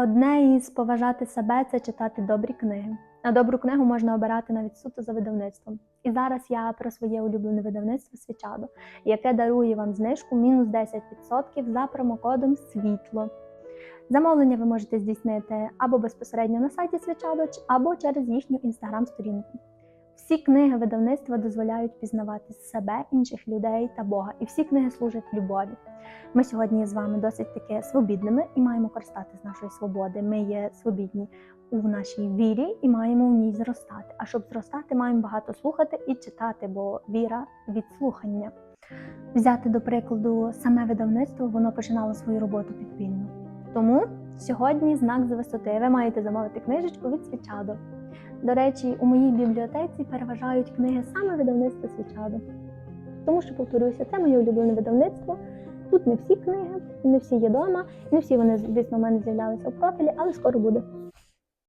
Одне із поважати себе це читати добрі книги. А добру книгу можна обирати навіть суто за видавництвом. І зараз я про своє улюблене видавництво Свічадо, яке дарує вам знижку мінус 10% за промокодом Світло. Замовлення ви можете здійснити або безпосередньо на сайті Свічадоч, або через їхню інстаграм-сторінку. Всі книги видавництва дозволяють пізнавати себе, інших людей та Бога, і всі книги служать любові. Ми сьогодні з вами досить таки свобідними і маємо користати з нашої свободи. Ми є свобідні у нашій вірі і маємо в ній зростати. А щоб зростати, маємо багато слухати і читати, бо віра від слухання. Взяти до прикладу саме видавництво, воно починало свою роботу підпільно. Тому сьогодні знак з висоти. Ви маєте замовити книжечку від Свічадо. До речі, у моїй бібліотеці переважають книги саме видавництва Свічадо. Тому що, повторюся, це моє улюблене видавництво. Тут не всі книги, не всі є вдома, не всі вони, звісно, в мене з'являлися в профілі, але скоро буде.